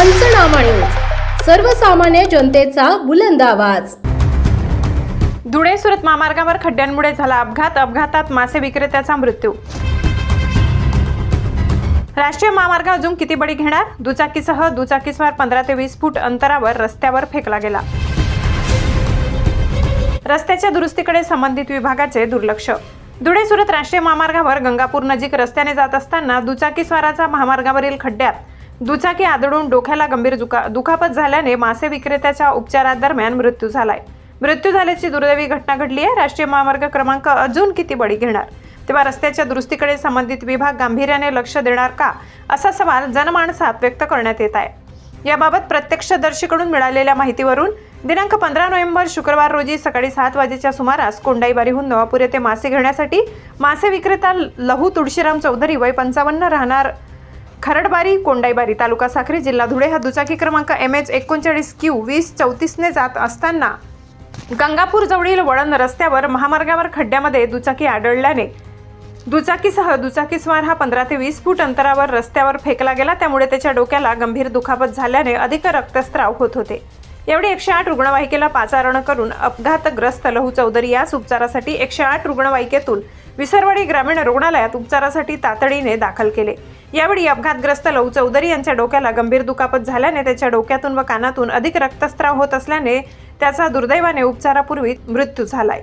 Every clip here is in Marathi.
पंचनामा न्यूज. सर्वसामान्य जनतेचा बुलंद आवाज. धुळे सुरत महामार्गावर खड्ड्यांमुळे झाला अपघात. अपघातात मासे विक्रेत्याचा मृत्यू. राष्ट्रीय महामार्ग अजून किती बळी घेणार? दुचाकीसह दुचाकीस्वार पंधरा ते वीस फूट अंतरावर रस्त्यावर फेकला गेला. रस्त्याच्या दुरुस्तीकडे संबंधित विभागाचे दुर्लक्ष. धुळे सुरत राष्ट्रीय महामार्गावर गंगापूर नजीक रस्त्याने जात असताना दुचाकीस्वाराचा महामार्गावरील खड्ड्यात दुचाकी आदळून डोक्याला गंभीर दुखा दुखापत झाल्याने मासे विक्रेत्याच्या उपचारादरम्यान मृत्यू झालाय. मृत्यू झाल्याची दुर्दैवी घटना घडली आहे. राष्ट्रीय महामार्ग क्रमांक अजून किती बळी घेणार? तेव्हा रस्त्याच्या दुरुस्तीकडे संबंधित विभाग गांभीर्याने लक्ष देणार का? असा सवाल जनमानसात व्यक्त करण्यात येत आहे. याबाबत प्रत्यक्षदर्शीकडून मिळालेल्या माहितीवरून दिनांक पंधरा नोव्हेंबर शुक्रवार रोजी सकाळी सात वाजेच्या सुमारास कोंडाईबारीहून नवापूर येथे मासे घेण्यासाठी मासे विक्रेता लहू तुळशीराम चौधरी वय पंचावन्न राहणार खरडबारी कोंडाईबारी तालुका साखरे जिल्हा धुळे हा दुचाकी क्रमांक एम एच एकोणचाळीस क्यू वीस चौतीसने जात असताना गंगापूर जवळील वळण रस्त्यावर महामार्गावर खड्ड्यामध्ये दुचाकी आढळल्याने दुचाकीसह दुचाकीस्वार हा पंधरा ते वीस फूट अंतरावर रस्त्यावर फेकला गेला. त्यामुळे त्याच्या डोक्याला गंभीर दुखापत झाल्याने अधिक रक्तस्त्राव होत होते. यावेळी एकशे आठ रुग्णवाहिकेला पाचारण करून अपघातग्रस्त लहू चौधरी यास उपचारासाठी एकशे आठ रुग्णवाहिकेतून विसरवाडी ग्रामीण रुग्णालयात उपचारासाठी तातडीने दाखल केले. यावेळी अपघातग्रस्त लहू चौधरी यांच्या डोक्याला गंभीर दुखापत झाल्याने त्याच्या डोक्यातून व कानातून अधिक रक्तस्त्राव होत असल्याने त्याचा दुर्दैवाने उपचारापूर्वी मृत्यू झालाय.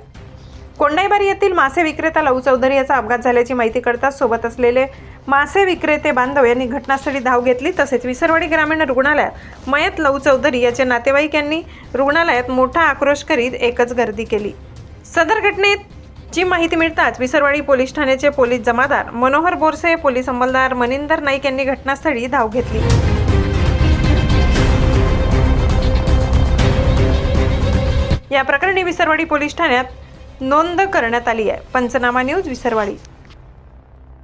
कोंडाईबारी येथील मासे विक्रेता लव चौधरी याचा अपघात झाल्याची माहिती कळताच सोबत असलेले मासे विक्रेते बांधव यांनी घटनास्थळी धाव घेतली. तसेच विसरवाडी ग्रामीण रुग्णालयात मयत लव चौधरी याचे नातेवाईक यांनी रुग्णालयात मोठा आक्रोश करीत एकच गर्दी केली. सदर घटनेची माहिती मिळताच विसरवाडी पोलीस ठाण्याचे पोलीस जमादार मनोहर बोरसे पोलीस अंमलदार मनिंदर नाईक यांनी घटनास्थळी धाव घेतली. या प्रकरणी विसरवाडी पोलीस ठाण्यात नोंद करण्यात आली आहे. पंचनामा न्यूज विसरवाडी.